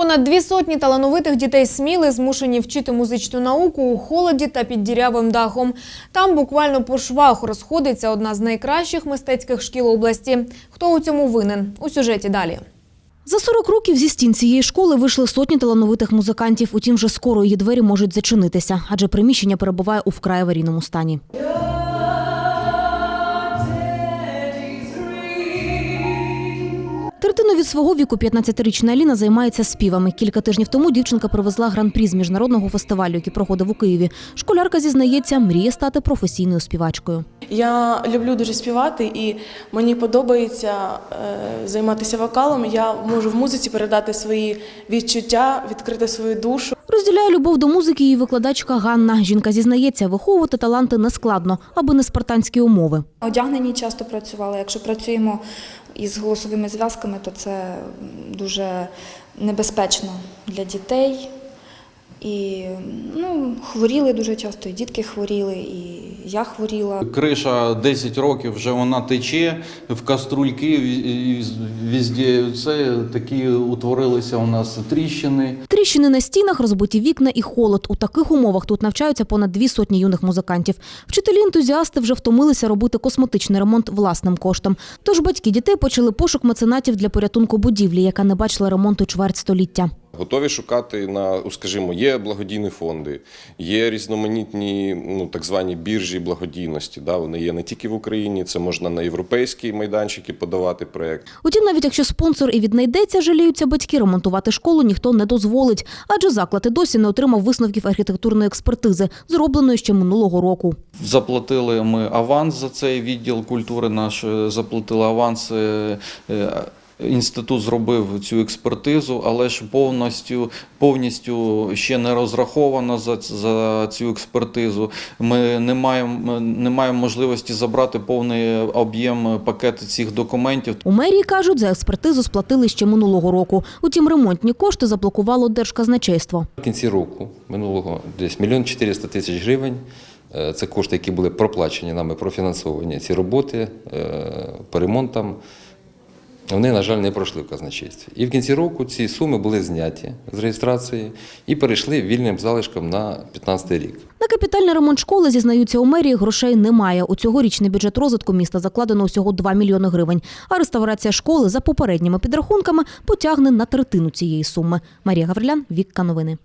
Понад дві сотні талановитих дітей Сміли змушені вчити музичну науку у холоді та під дірявим дахом. Там буквально по швах розходиться одна з найкращих мистецьких шкіл області. Хто у цьому винен? У сюжеті далі. За 40 років зі стін цієї школи вийшли сотні талановитих музикантів. Утім, вже скоро її двері можуть зачинитися, адже приміщення перебуває у вкрай аварійному стані. Третину від свого віку 15-річна Аліна займається співами. Кілька тижнів тому дівчинка привезла гран-прі з міжнародного фестивалю, який проходив у Києві. Школярка зізнається, мріє стати професійною співачкою. Я люблю дуже співати, і мені подобається е, займатися вокалом. Я можу в музиці передати свої відчуття, відкрити свою душу. Розділяє любов до музики її викладачка Ганна. Жінка зізнається, виховувати таланти нескладно, аби не спартанські умови. Одягнені часто працювали. Якщо працюємо із голосовими зв'язками, то це дуже небезпечно для дітей. І ну, хворіли дуже часто, і дітки хворіли, і я хворіла. Криша 10 років вже вона тече в каструльки, везде це такі утворилися у нас тріщини. Тріщини на стінах, розбиті вікна і холод. У таких умовах тут навчаються понад дві сотні юних музикантів. Вчителі-ентузіасти вже втомилися робити косметичний ремонт власним коштом. Тож батьки дітей почали пошук меценатів для порятунку будівлі, яка не бачила ремонту чверть століття. Готові шукати на, скажімо, є благодійні фонди, є різноманітні ну, так звані біржі благодійності. Да? Вони є не тільки в Україні, це можна на європейські майданчики подавати проєкт. Утім, навіть якщо спонсор і віднайдеться, жаліються батьки, ремонтувати школу ніхто не дозволить, адже заклад і досі не отримав висновків архітектурної експертизи, зробленої ще минулого року. Заплатили ми аванс за цей відділ культури. Наш е, заплатили аванс. Інститут зробив цю експертизу, але ж повністю, повністю ще не розраховано за, за цю експертизу. Ми не маємо, не маємо можливості забрати повний об'єм пакету цих документів. У мерії кажуть, за експертизу сплатили ще минулого року. Утім, ремонтні кошти заблокувало держказначейство. В кінці року минулого десь мільйон 400 тисяч гривень. Е, Це кошти, які були проплачені нами, профінансовані ці роботи е, по ремонтам. Вони, на жаль, не пройшли в казначействі. І в кінці року ці суми були зняті з реєстрації і перейшли вільним залишком на 2015 рік. На капітальний ремонт школи, зізнаються у мерії, грошей немає. У цьогорічний бюджет розвитку міста закладено усього 2 мільйони гривень. А реставрація школи за попередніми підрахунками потягне на третину цієї суми. Марія Гаврилян, Вікка Новини.